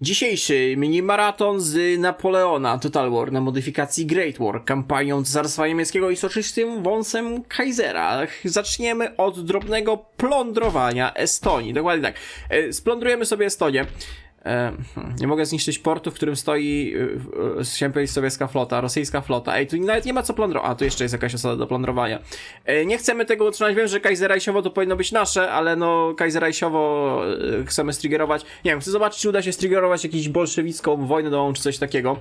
Dzisiejszy mini-maraton z Napoleona Total War na modyfikacji Great War, kampanią Cesarstwa Niemieckiego i soczystym wąsem Kaisera. Zaczniemy od drobnego plądrowania Estonii. Dokładnie tak. E, Splądrujemy sobie Estonię. E, nie mogę zniszczyć portu, w którym stoi e, e, chciałem sowiecka flota, rosyjska flota. Ej, tu nawet nie ma co plądrować. A, tu jeszcze jest jakaś osada do plądrowania. Nie chcemy tego utrzymać. Wiem, że Kaiserreichowo to powinno być nasze, ale no Kaiserreichowo chcemy striggerować. Nie wiem, chcę zobaczyć, czy uda się striggerować jakąś bolszewicką wojnę domową, czy coś takiego.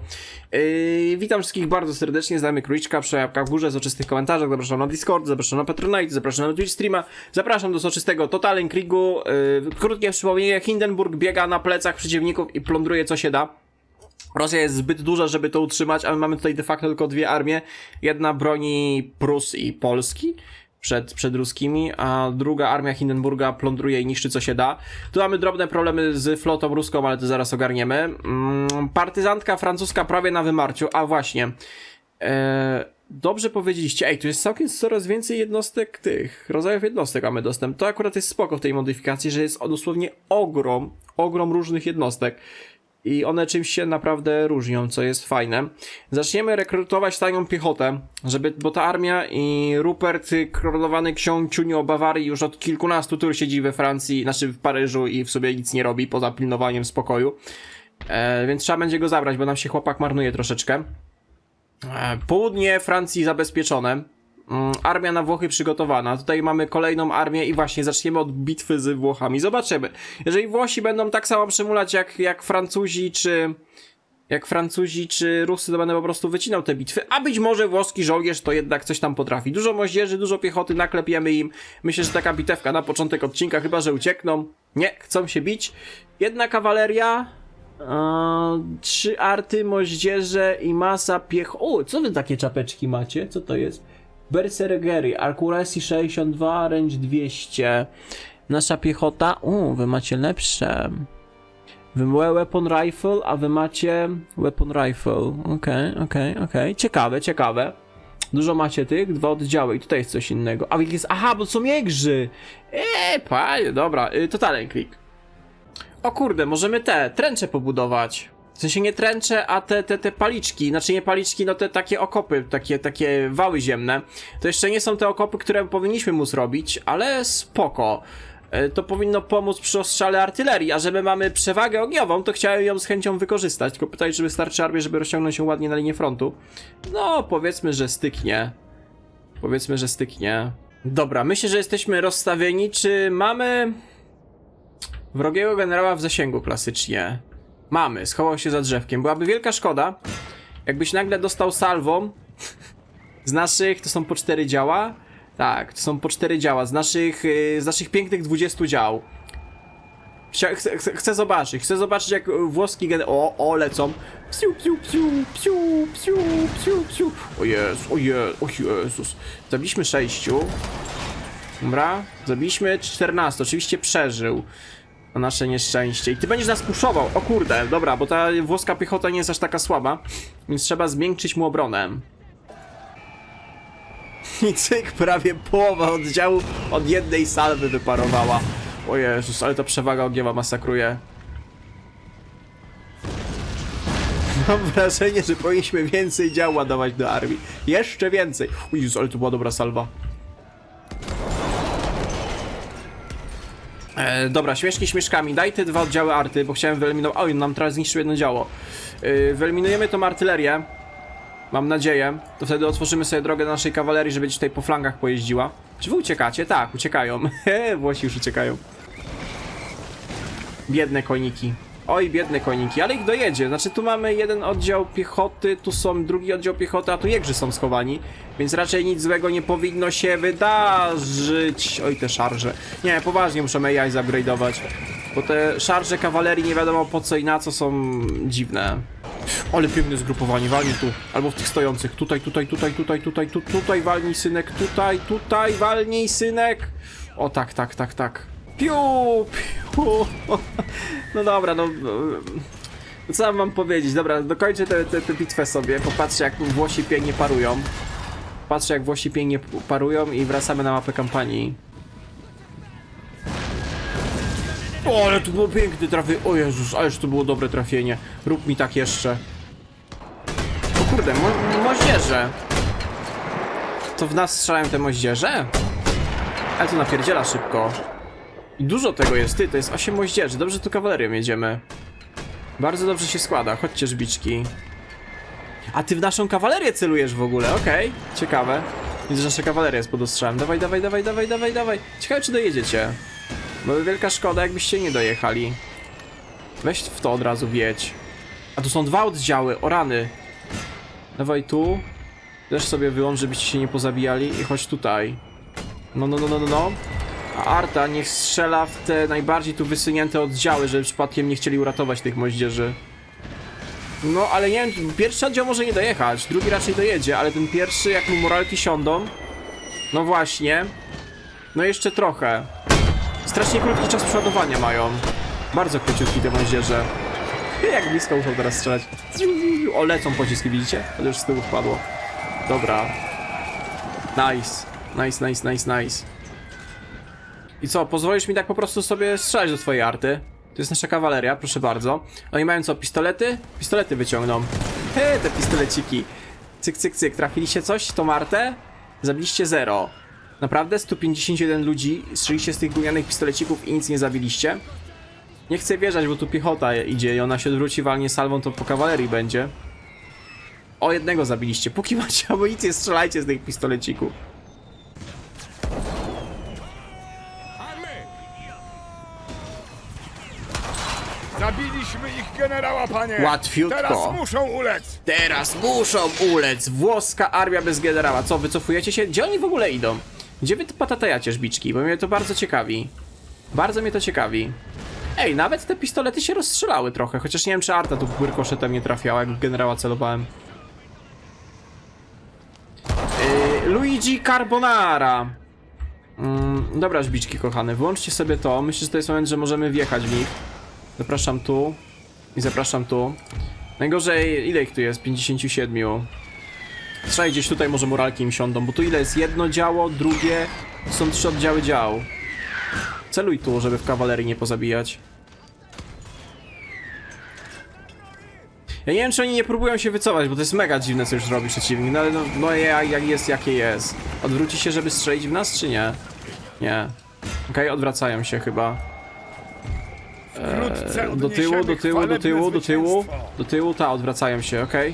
Witam wszystkich bardzo serdecznie, znamy Króliczka, Przejapka w górze, soczystych komentarzach, zapraszam na Discord, zapraszam na Patronite, zapraszam na Twitch streama, zapraszam do soczystego Total. E, krótkie przypomnienie, Hindenburg biega na plecach przeciwników i plądruje co się da. Rosja jest zbyt duża, żeby to utrzymać, a my mamy tutaj de facto tylko dwie armie. Jedna broni Prus i Polski przed, przed ruskimi, a druga armia Hindenburga plądruje i niszczy co się da. Tu mamy drobne problemy z flotą ruską, ale to zaraz ogarniemy. Mm, partyzantka francuska prawie na wymarciu, a właśnie. Eee, dobrze powiedzieliście. Ej, tu jest całkiem coraz więcej jednostek tych, rodzajów jednostek mamy dostęp. To akurat jest spoko w tej modyfikacji, że jest dosłownie ogrom, ogrom różnych jednostek. I one czymś się naprawdę różnią, co jest fajne. Zaczniemy rekrutować tanią piechotę, żeby, bo ta armia i Rupert, koronowany ksiąciunio Bawarii już od kilkunastu tur siedzi we Francji, znaczy w Paryżu i w sobie nic nie robi poza pilnowaniem spokoju. E, więc trzeba będzie go zabrać, bo nam się chłopak marnuje troszeczkę. E, Południe Francji zabezpieczone. Mm, Armia na Włochy przygotowana. Tutaj mamy kolejną armię i właśnie zaczniemy od bitwy z Włochami. Zobaczymy. Jeżeli Włosi będą tak samo przemulać jak, jak Francuzi czy jak Francuzi czy Rusy, to będę po prostu wycinał te bitwy, a być może włoski żołnierz to jednak coś tam potrafi. Dużo moździerzy, dużo piechoty, naklepiemy im. Myślę, że taka bitewka na początek odcinka, chyba że uciekną. Nie, chcą się bić. Jedna kawaleria, Trzy arty, moździerze i masa piech... O, co wy takie czapeczki macie? Co to jest? Bersergery, Accuracy 62, range 200. Nasza piechota... O, wy macie lepsze. Wy weapon rifle, a wy macie weapon rifle. Okej, okej, okej. Ciekawe, ciekawe. Dużo macie tych, dwa oddziały i tutaj jest coś innego. A jest... Aha, bo są jegrzy! Eee, panie, dobra. Y, Totalny klik. O kurde, możemy te tręcze pobudować. W sensie nie tręcze, a te, te, te paliczki, znaczy nie paliczki, no te takie okopy, takie, takie wały ziemne. To jeszcze nie są te okopy, które powinniśmy móc robić, ale spoko. E, To powinno pomóc przy ostrzale artylerii, a że my mamy przewagę ogniową, to chciałem ją z chęcią wykorzystać. Tylko pytać, czy wystarczy armię, żeby rozciągnąć się ładnie na linię frontu. No, powiedzmy, że styknie. Powiedzmy, że styknie. Dobra, myślę, że jesteśmy rozstawieni. Czy mamy wrogiego generała w zasięgu klasycznie. Mamy, schował się za drzewkiem. Byłaby wielka szkoda, jakbyś nagle dostał salwą z naszych, to są po cztery działa? Tak, to są po cztery działa, z naszych, yy, z naszych pięknych 20 dział. Chcę, chcę, zobaczyć, chcę zobaczyć jak włoski gen... O, o, lecą. Psiu, psiu, psiu, psiu, psiu, psiu, psiu. O Jezus, o Jezus, o Jezus. Zabiliśmy sześciu. Dobra, zabiliśmy 14, oczywiście przeżył. Na nasze nieszczęście. I ty będziesz nas puszował. O kurde, dobra, bo ta włoska piechota nie jest aż taka słaba, więc trzeba zmiękczyć mu obronę. I cyk, prawie połowa oddziału od jednej salwy wyparowała. O Jezus, ale to przewaga ogniowa masakruje. Mam wrażenie, że powinniśmy więcej dział ładować do armii. Jeszcze więcej. O Jezus, ale to była dobra salwa. E, dobra, śmieszki śmieszkami. Daj te dwa oddziały arty, bo chciałem wyeliminować. Oj, nam teraz zniszczył jedno działo. E, wyeliminujemy tą artylerię. Mam nadzieję. To wtedy otworzymy sobie drogę do naszej kawalerii, żeby tutaj po flankach pojeździła. Czy wy uciekacie? Tak, uciekają. Włosi już uciekają. Biedne koniki. Oj, biedne koniki, ale ich dojedzie. Znaczy, tu mamy jeden oddział piechoty, tu są drugi oddział piechoty, a tu jegrzy są schowani. Więc raczej nic złego nie powinno się wydarzyć. Oj, te szarże. Nie, poważnie muszę AI zupgrade'ować. Bo te szarże kawalerii nie wiadomo po co i na co są dziwne. Ale piękne zgrupowanie, walnij tu. Albo w tych stojących. Tutaj, tutaj, tutaj, tutaj, tutaj, tu, tutaj walnij synek, tutaj, tutaj walnij synek. O tak, tak, tak, tak. Piu, piu. No dobra, no... no Co mam powiedzieć? Dobra, dokończę tę bitwę sobie. Popatrzcie jak Włosi pięknie parują. Patrzę jak Włosi pięknie parują i wracamy na mapę kampanii. O, ale to było piękne trafienie. O Jezus, ależ to było dobre trafienie. Rób mi tak jeszcze. O kurde, mo moździerze. To w nas strzelają te moździerze? Ale to napierdziela szybko. I dużo tego jest, ty, to jest 8 moździerzy. Dobrze, tu kawalerią jedziemy. Bardzo dobrze się składa, chodźcie żbiczki. A ty w naszą kawalerię celujesz w ogóle, okej. Ciekawe. Widzę, że nasza kawaleria jest pod ostrzałem. Dawaj, dawaj, dawaj, dawaj, dawaj, dawaj. Ciekawe, czy dojedziecie. Bo wielka szkoda, jakbyście nie dojechali. Weź w to od razu wiedź. A tu są dwa oddziały, o rany. Dawaj tu. Też sobie wyłącz, żebyście się nie pozabijali i chodź tutaj. No, no, no, no, no, no. Arta niech strzela w te najbardziej tu wysunięte oddziały, żeby przypadkiem nie chcieli uratować tych moździerzy. No, ale nie wiem, pierwszy oddział może nie dojechać, drugi raczej dojedzie, ale ten pierwszy, jak mu moralki siądą... No właśnie. No jeszcze trochę. Strasznie krótki czas przeładowania mają. Bardzo króciutki te moździerze. Jak blisko muszą teraz strzelać. O, lecą pociski, widzicie? To już z tyłu wpadło. Dobra. Nice. Nice, nice, nice, nice. I co, pozwolisz mi tak po prostu sobie strzelać do twojej arty? To jest nasza kawaleria, proszę bardzo. Oni mają co, pistolety? Pistolety wyciągną. He, te pistoleciki. Cyk, cyk, cyk. Trafiliście coś, tą artę? Zabiliście zero. Naprawdę? 151 ludzi strzeliście z tych gównianych pistolecików i nic nie zabiliście? Nie chcę wierzać, bo tu piechota idzie i ona się odwróci, walnie salwą, to po kawalerii będzie. O, jednego zabiliście. Póki macie amunicję, strzelajcie z tych pistolecików. Zabiliśmy ich generała, panie! Łatwiutko. Teraz muszą ulec! Teraz muszą ulec! Włoska armia bez generała. Co, wycofujecie się? Gdzie oni w ogóle idą? Gdzie wy patatajacie żbiczki? Bo mnie to bardzo ciekawi. Bardzo mnie to ciekawi. Ej, nawet te pistolety się rozstrzelały trochę, chociaż nie wiem, czy Arta tu byrkoszetem nie trafiała, jak w generała celowałem. Yy, Luigi Carbonara. Mm, dobra, żbiczki kochane, wyłączcie sobie to. Myślę, że to jest moment, że możemy wjechać w nich. Zapraszam tu. I zapraszam tu. Najgorzej, ile ich tu jest? 57. Strzelaj gdzieś tutaj, może moralki im siądą, bo tu ile jest? Jedno działo, drugie, są trzy oddziały dział. Celuj tu, żeby w kawalerii nie pozabijać. Ja nie wiem, czy oni nie próbują się wycofać, bo to jest mega dziwne, co już robi przeciwnik. No ale no, no jak jak jest, jakie jest. Odwróci się, żeby strzelić w nas, czy nie? Nie. Okej, odwracają się chyba. E, Do tyłu, do tyłu, do tyłu, do tyłu, do tyłu, ta, odwracają się, okej.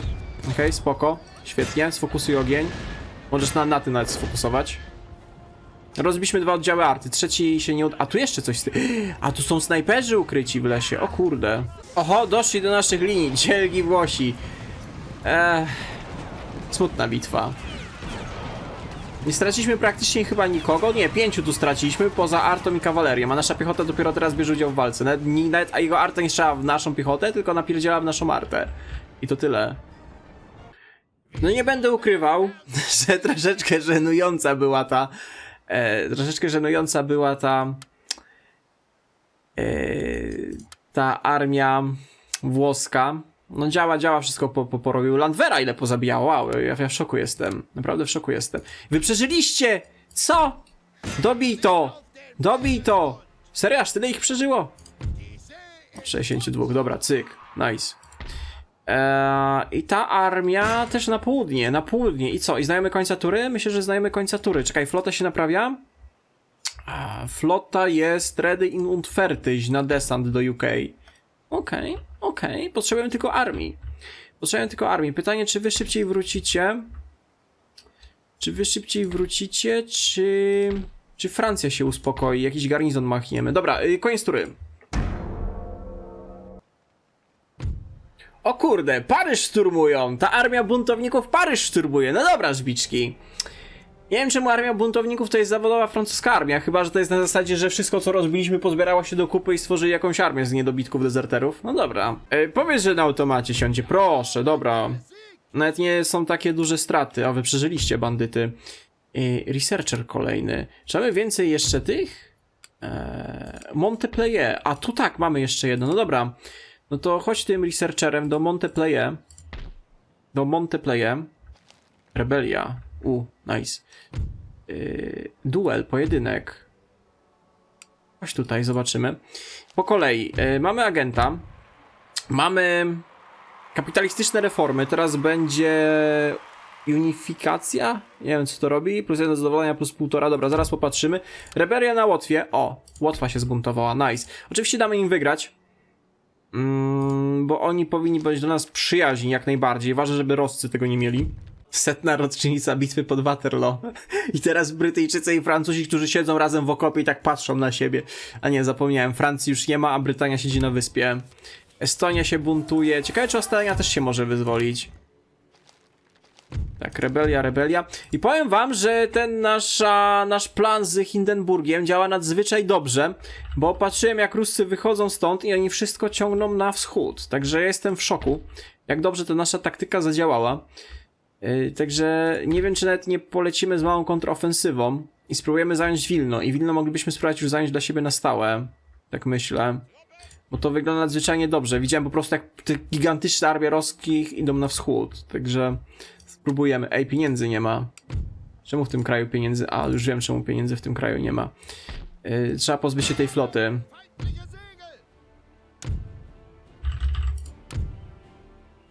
Okej, spoko, świetnie, sfokusuj ogień. Możesz na, na ty nawet sfokusować. Rozbiliśmy dwa oddziały arty, trzeci się nie ud... A tu jeszcze coś z ty... A tu są snajperzy ukryci w lesie, o kurde. Oho, doszli do naszych linii, dzielgi Włosi. Eee, smutna bitwa. Nie straciliśmy praktycznie chyba nikogo. Nie, pięciu tu straciliśmy, poza artą i kawalerią, a nasza piechota dopiero teraz bierze udział w walce. Nawet, ni- nawet a jego arta nie strzela w naszą piechotę, tylko napierdziela w naszą artę. I to tyle. No nie będę ukrywał, że troszeczkę żenująca była ta... E, troszeczkę żenująca była ta... E, ta armia włoska. No działa, działa, wszystko po, po, porobił. Landwera ile pozabijało, wow, ja, ja w szoku jestem. Naprawdę w szoku jestem. Wy przeżyliście! Co? Dobij to! Dobij to! Serio, aż tyle ich przeżyło? 62, dobra, cyk, nice. Eee, I ta armia też na południe, na południe. I co? I znajemy końca tury? Myślę, że znajemy końca tury. Czekaj, flota się naprawia? Flota jest ready in und fertig na desant do UK. Okej, okej. Potrzebujemy tylko armii. Potrzebujemy tylko armii. Pytanie, czy wy szybciej wrócicie? Czy wy szybciej wrócicie, czy... Czy Francja się uspokoi? Jakiś garnizon machniemy. Dobra, y, koniec tury. O kurde, Paryż szturmują! Ta armia buntowników Paryż szturmuje. No dobra, żbiczki. Nie wiem, czemu armia buntowników to jest zawodowa francuska armia, chyba, że to jest na zasadzie, że wszystko, co rozbiliśmy, pozbierało się do kupy i stworzyli jakąś armię z niedobitków dezerterów. No dobra. E, powiedz, że na automacie siądzie, proszę, dobra. Nawet nie są takie duże straty, a wy przeżyliście, bandyty. E, researcher kolejny. Czy mamy więcej jeszcze tych? Eee, Monteplaye. A tu tak, mamy jeszcze jedno. No dobra. No to chodź tym researcherem do Monteplaye. Do Monteplaye. Rebelia. U, nice. Yy, duel, pojedynek. Chodź tutaj, zobaczymy. Po kolei. E, mamy agenta. Mamy kapitalistyczne reformy. Teraz będzie unifikacja. Nie wiem, co to robi. Plus jeden do zadowolenia, plus półtora. Dobra, zaraz popatrzymy. Rebelia na Łotwie. O, Łotwa się zbuntowała. Nice. Oczywiście damy im wygrać. Mm, bo oni powinni być do nas przyjaźni jak najbardziej. Ważne, żeby Roscy tego nie mieli. Setna rocznica bitwy pod Waterloo. I teraz Brytyjczycy i Francuzi, którzy siedzą razem w okopie i tak patrzą na siebie. A nie, zapomniałem, Francji już nie ma, a Brytania siedzi na wyspie. Estonia się buntuje. Ciekawe, czy Estonia też się może wyzwolić. Tak, rebelia, rebelia. I powiem wam, że ten nasza, nasz plan z Hindenburgiem działa nadzwyczaj dobrze, bo patrzyłem jak Ruscy wychodzą stąd i oni wszystko ciągną na wschód. Także ja jestem w szoku, jak dobrze ta nasza taktyka zadziałała. Yy, także nie wiem, czy nawet nie polecimy z małą kontrofensywą i spróbujemy zająć Wilno. I Wilno moglibyśmy spróbować już zająć dla siebie na stałe. Tak myślę. Bo to wygląda nadzwyczajnie dobrze. Widziałem po prostu jak te gigantyczne armie roskich idą na wschód. Także spróbujemy. Ej, pieniędzy nie ma. Czemu w tym kraju pieniędzy? A, już wiem czemu pieniędzy w tym kraju nie ma. Yy, trzeba pozbyć się tej floty.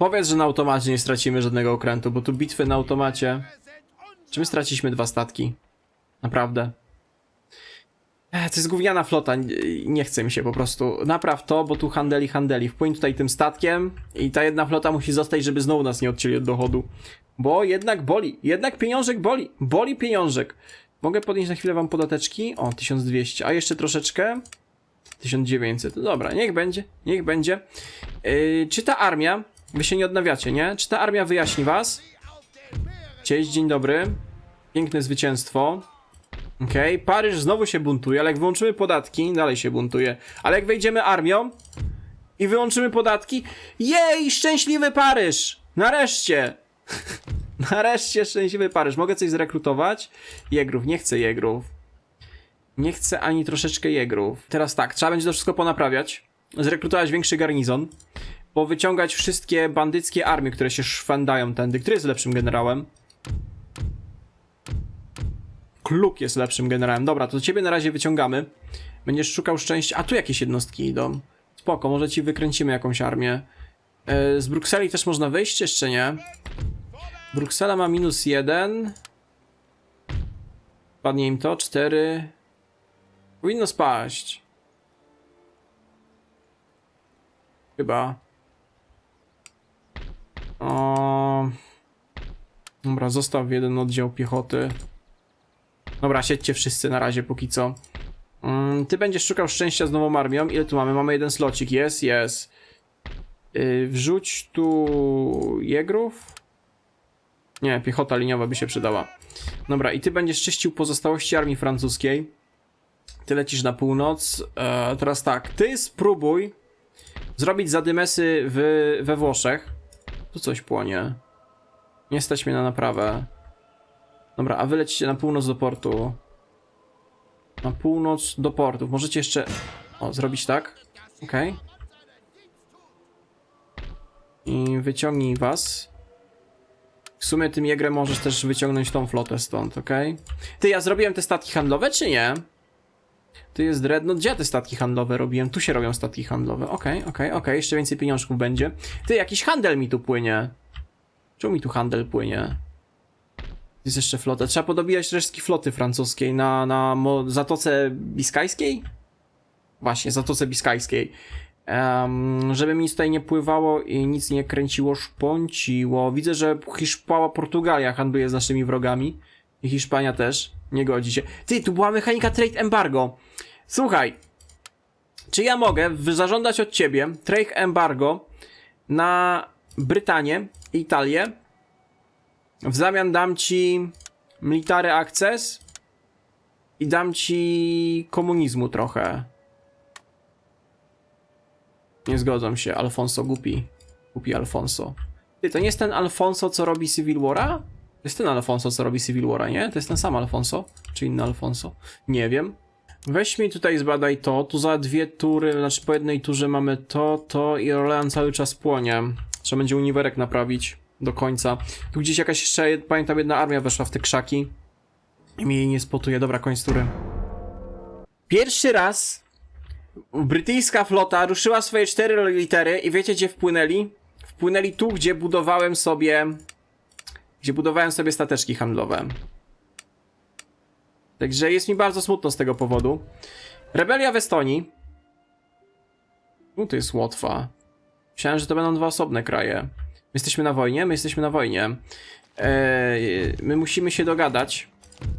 Powiedz, że na automacie nie stracimy żadnego okrętu, bo tu bitwy na automacie. Czy my straciliśmy dwa statki? Naprawdę. Ech, to jest gówniana flota, nie- chce mi się po prostu. Napraw to, bo tu handeli, handeli. Wpłyń tutaj tym statkiem i ta jedna flota musi zostać, żeby znowu nas nie odcięli od dochodu. Bo jednak boli, jednak pieniążek boli, boli pieniążek. Mogę podnieść na chwilę wam podateczki? O, 1200, a jeszcze troszeczkę? 1900, no dobra, niech będzie, niech będzie. Yy, czy ta armia, wy się nie odnawiacie, nie? Czy ta armia wyjaśni was? Cześć, dzień dobry. Piękne zwycięstwo. Okej, Paryż znowu się buntuje, ale jak wyłączymy podatki, dalej się buntuje. Ale jak wejdziemy armią i wyłączymy podatki, jej, szczęśliwy Paryż! Nareszcie! Nareszcie szczęśliwy Paryż. Mogę coś zrekrutować? Jegrów, nie chcę jegrów. Nie chcę ani troszeczkę jegrów. Teraz tak, trzeba będzie to wszystko ponaprawiać. Zrekrutować większy garnizon. Powyciągać wszystkie bandyckie armie, które się szwandają tędy. Który jest lepszym generałem? Kluk jest lepszym generałem. Dobra, to ciebie na razie wyciągamy. Będziesz szukał szczęścia. A tu jakieś jednostki idą. Spoko, może ci wykręcimy jakąś armię. E, z Brukseli też można wyjść, jeszcze nie? Bruksela ma minus jeden. Padnie im to, cztery. Powinno spaść. Chyba. Dobra, zostaw jeden oddział piechoty. Dobra, siedźcie wszyscy na razie póki co. Mm, ty będziesz szukał szczęścia z nową armią. Ile tu mamy? Mamy jeden slocik. Jest, jest. Yy, wrzuć tu jegrów. Nie, piechota liniowa by się przydała. Dobra, i ty będziesz czyścił pozostałości armii francuskiej. Ty lecisz na północ. E, teraz tak, ty spróbuj zrobić zadymesy w, we Włoszech. Tu coś płonie. Nie stać mnie na naprawę. Dobra, a wy lecicie na północ do portu. Na północ do portów. Możecie jeszcze... O, zrobić tak. Okej. I wyciągnij was. W sumie tym jegrem możesz też wyciągnąć tą flotę stąd, okej? Ty, ja zrobiłem te statki handlowe, czy nie? Tu jest Dreadnought. Gdzie te statki handlowe robiłem? Tu się robią statki handlowe. Okej, okej, okej. Jeszcze więcej pieniążków będzie. Ty, jakiś handel mi tu płynie. Czemu mi tu handel płynie? Jest jeszcze flota. Trzeba podobijać resztki floty francuskiej na, na Zatoce Biskajskiej? Właśnie, Zatoce Biskajskiej. Em, żeby mi tutaj nie pływało i nic nie kręciło, szpąciło. Widzę, że Hiszpała Portugalia handluje z naszymi wrogami. I Hiszpania też. Nie godzi się. Ty, tu była mechanika trade embargo. Słuchaj. Czy ja mogę zażądać od ciebie trade embargo na Brytanię i Italię? W zamian dam ci military access i dam ci komunizmu trochę. Nie zgodzą się, Alfonso głupi. Głupi Alfonso. Ty, to nie jest ten Alfonso, co robi Civil War'a? To jest ten Alfonso, co robi Civil War'a, nie? To jest ten sam Alfonso? Czy inny Alfonso? Nie wiem. Weź mi tutaj zbadaj to. Tu za dwie tury, znaczy po jednej turze mamy to, to i Orlean cały czas płonie. Trzeba będzie uniwerek naprawić do końca. Tu gdzieś jakaś jeszcze, pamiętam, jedna armia weszła w te krzaki. I mnie jej nie spotuje. Dobra, koniec tury. Pierwszy raz brytyjska flota ruszyła swoje cztery litery i wiecie gdzie wpłynęli? Wpłynęli tu, gdzie budowałem sobie gdzie budowałem sobie stateczki handlowe. Także jest mi bardzo smutno z tego powodu. Rebelia w Estonii. U, to jest Łotwa. Myślałem, że to będą dwa osobne kraje. My jesteśmy na wojnie? My jesteśmy na wojnie. Eee, my musimy się dogadać.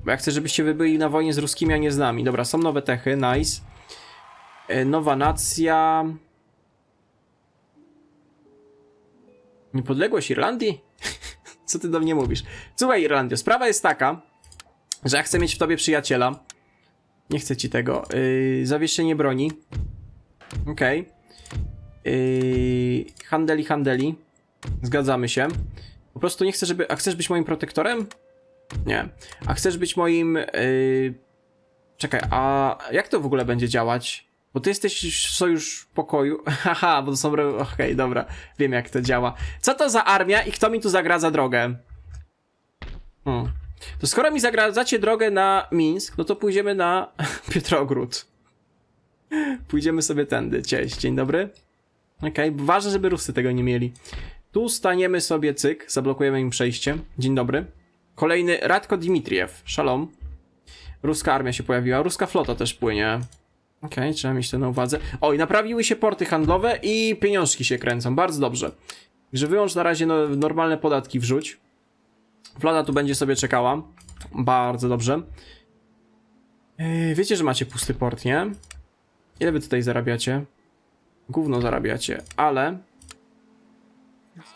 Bo ja chcę, żebyście wy byli na wojnie z ruskimi, a nie z nami. Dobra, są nowe techy, nice. E, nowa nacja. Niepodległość Irlandii? Co ty do mnie mówisz? Słuchaj, Irlandio, sprawa jest taka, że ja chcę mieć w tobie przyjaciela. Nie chcę ci tego. Yy, zawieszenie broni. Okej. Yy, handeli, handeli. Zgadzamy się. Po prostu nie chcę, żeby. A chcesz być moim protektorem? Nie. A chcesz być moim. Yy... Czekaj, a jak to w ogóle będzie działać? Bo ty jesteś w sojusz pokoju. Haha, bo to są. Okej, dobra. Wiem jak to działa. Co to za armia i kto mi tu zagradza drogę? Hmm. To skoro mi zagradzacie drogę na Mińsk, no to pójdziemy na Piotrogród. Pójdziemy sobie tędy. Cześć, dzień dobry. Okej, ważne, żeby Rusy tego nie mieli. Tu staniemy sobie cyk, zablokujemy im przejście. Dzień dobry. Kolejny Radko Dimitriew. Szalom. Ruska armia się pojawiła, ruska flota też płynie. Okej, trzeba mieć to na uwadze. O, i naprawiły się porty handlowe i pieniążki się kręcą. Bardzo dobrze. Także wyłącz na razie no, normalne podatki wrzuć. Flota tu będzie sobie czekała. Bardzo dobrze. Yy, wiecie, że macie pusty port, nie? Ile wy tutaj zarabiacie? Gówno zarabiacie, ale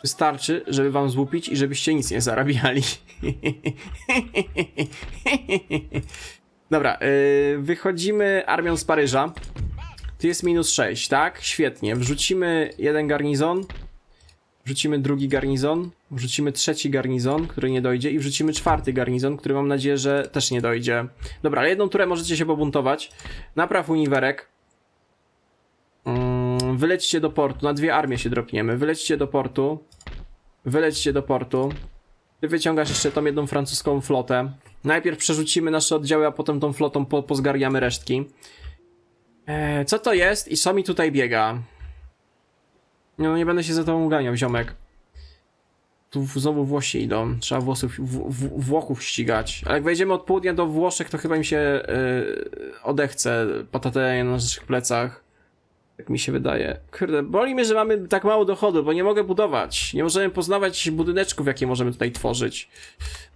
wystarczy, żeby wam złupić i żebyście nic nie zarabiali. Dobra, yy, wychodzimy armią z Paryża. Tu jest minus 6, tak? Świetnie. Wrzucimy jeden garnizon. Wrzucimy drugi garnizon. Wrzucimy trzeci garnizon, który nie dojdzie. I wrzucimy czwarty garnizon, który mam nadzieję, że też nie dojdzie. Dobra, ale jedną turę możecie się pobuntować. Napraw uniwerek. Wylećcie do portu. Na dwie armie się dropniemy. Wylećcie do portu. Wylećcie do portu. Ty wyciągasz jeszcze tą jedną francuską flotę. Najpierw przerzucimy nasze oddziały, a potem tą flotą po, pozgarniamy resztki. Eee, co to jest i co mi tutaj biega? No nie będę się za tobą uganiał, ziomek. Tu znowu Włosi idą. Trzeba Włosów, w, w, Włochów ścigać. Ale jak wejdziemy od południa do Włoszech, to chyba mi się yy, odechce patateja na naszych plecach. Tak mi się wydaje. Kurde, boli mnie, że mamy tak mało dochodu, bo nie mogę budować. Nie możemy poznawać budyneczków, jakie możemy tutaj tworzyć.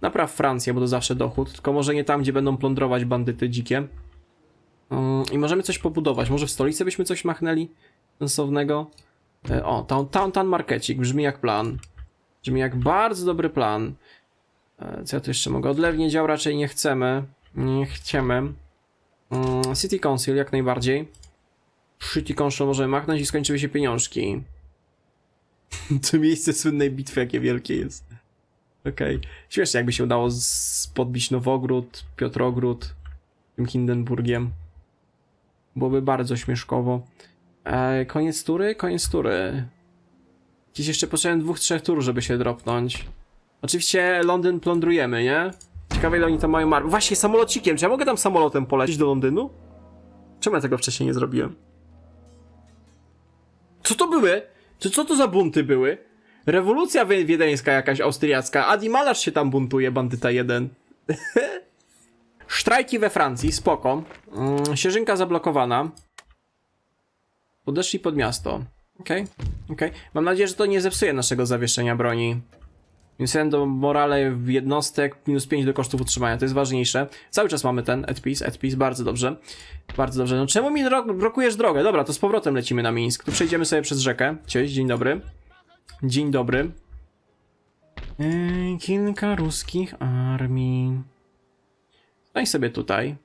Napraw Francję, bo to zawsze dochód. Tylko może nie tam, gdzie będą plądrować bandyty dzikie. Mm, I możemy coś pobudować. Może w stolicy byśmy coś machnęli sensownego. E, O, Town, town, town Markecik. Brzmi jak plan. Brzmi jak bardzo dobry plan. E, Co ja tu jeszcze mogę? Odlewnie dział raczej nie chcemy. Nie chcemy. Mm, City Council jak najbardziej. City Council możemy machnąć i skończyły się pieniążki. to miejsce słynnej bitwy jakie wielkie jest. Okej. Śmiesznie jakby się udało podbić Nowogród, Piotrogród, tym Hindenburgiem. Byłoby bardzo śmieszkowo. E, koniec tury? Koniec tury. Dziś jeszcze potrzebujemy dwóch, trzech tur, żeby się dropnąć. Oczywiście Londyn plądrujemy, nie? Ciekawe ile oni tam mają mar... Właśnie, samolocikiem. Czy ja mogę tam samolotem polecieć do Londynu? Czemu ja tego wcześniej nie zrobiłem? Co to były? Czy co to za bunty były? Rewolucja wie- wiedeńska jakaś austriacka. Adi Malarz się tam buntuje, bandyta jeden. Sztrajki we Francji, spoko. Mm, Sierzynka zablokowana. Podeszli pod miasto. Okej, okej. Mam nadzieję, że to nie zepsuje naszego zawieszenia broni. Więc jeden do morale jednostek, minus 5 do kosztów utrzymania, to jest ważniejsze. Cały czas mamy ten adpiece, adpiece, bardzo dobrze. Bardzo dobrze. No czemu mi blokujesz drogę? Dobra, to z powrotem lecimy na Mińsk. Tu przejdziemy sobie przez rzekę. Cześć, dzień dobry. Dzień dobry. Yy, kilka ruskich armii. Stań sobie tutaj.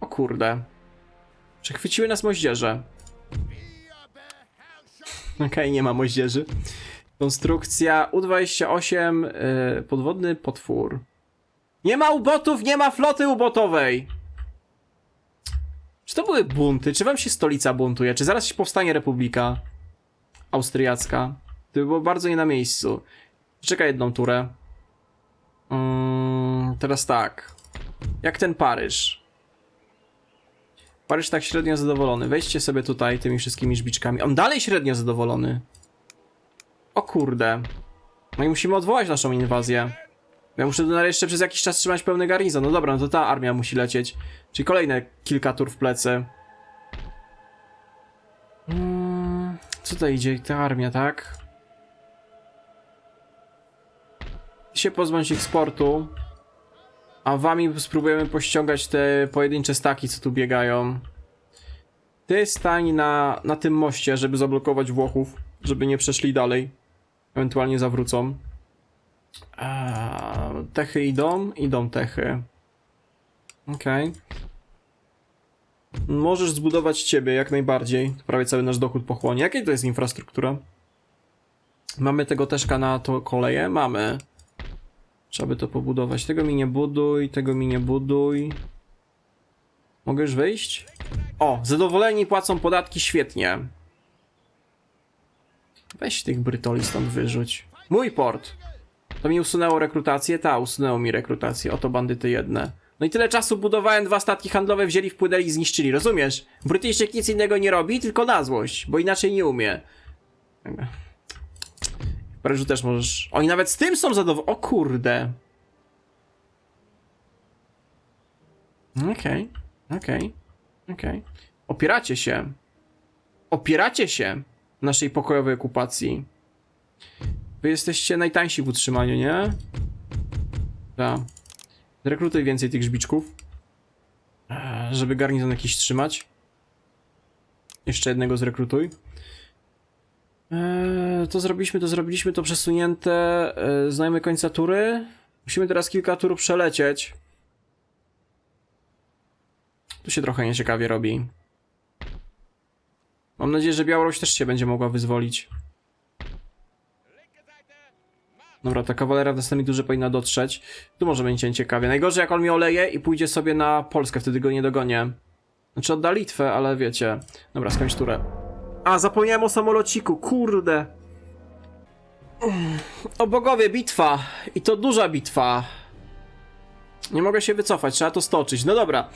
O kurde. Przechwyciły nas moździerze. Okej, nie ma moździerzy. Konstrukcja U-28, yy, podwodny potwór. Nie ma ubotów, nie ma floty ubotowej! Czy to były bunty? Czy wam się stolica buntuje? Czy zaraz się powstanie Republika Austriacka? To by było bardzo nie na miejscu. Czekaj jedną turę. Mm, teraz tak. Jak ten Paryż. Paryż tak średnio zadowolony. Weźcie sobie tutaj tymi wszystkimi żbiczkami. On dalej średnio zadowolony. O kurde. No i musimy odwołać naszą inwazję. Ja muszę jeszcze przez jakiś czas trzymać pełny garnizon. No dobra, no to ta armia musi lecieć. Czyli kolejne kilka tur w plecy. Mm, co tutaj idzie? Ta armia, tak? Się pozbądź ich sportu. A wami spróbujemy pościągać te pojedyncze staki, co tu biegają. Ty stań na, na tym moście, żeby zablokować Włochów, żeby nie przeszli dalej. Ewentualnie zawrócą. A, techy idą? Idą techy. Okej. Możesz zbudować ciebie jak najbardziej. Prawie cały nasz dochód pochłonie. Jakiej to jest infrastruktura? Mamy tego teszka na to koleje? Mamy. Trzeba by to pobudować. Tego mi nie buduj, tego mi nie buduj. Mogę już wyjść? O, zadowoleni płacą podatki, świetnie. Weź tych brytoli stąd wyrzuć. Mój port. To mi usunęło rekrutację? Ta, usunęło mi rekrutację. Oto bandyty jedne. No i tyle czasu budowałem dwa statki handlowe, wzięli, wpłynęli i zniszczyli, rozumiesz? Brytyjczyk nic innego nie robi, tylko na złość, bo inaczej nie umie. W Paryżu też możesz... Oni nawet z tym są zadowoleni. O kurde. Okej, okej, okej. Opieracie się. Opieracie się naszej pokojowej okupacji. Wy jesteście najtańsi w utrzymaniu, nie? Tak. Zrekrutuj więcej tych żbiczków. Żeby garnizon jakiś trzymać. Jeszcze jednego zrekrutuj. Eee, to zrobiliśmy, to zrobiliśmy, to przesunięte. Eee, znajmy końca tury. Musimy teraz kilka turów przelecieć. Tu się trochę nieciekawie robi. Mam nadzieję, że Białoruś też się będzie mogła wyzwolić. Dobra, ta kawalera w następnej turze powinna dotrzeć. Tu może będzie ciekawie. Najgorzej jak on mnie oleje i pójdzie sobie na Polskę, wtedy go nie dogonię. Znaczy odda Litwę, ale wiecie. Dobra, skończ turę. A, zapomniałem o samolociku, kurde. O bogowie, bitwa. I to duża bitwa. Nie mogę się wycofać, trzeba to stoczyć. No dobra,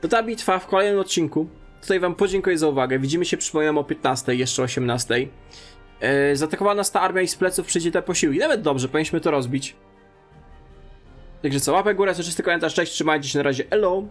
to ta bitwa w kolejnym odcinku. Tutaj wam podziękuję za uwagę. Widzimy się, przypominam, o 15, jeszcze 18. Yy, zaatakowała nas ta armia i z pleców przyjdzie te posiłki. Nawet dobrze, powinniśmy to rozbić. Także co, łapę górę, soczysty komentarz, cześć, trzymajcie się na razie, elo!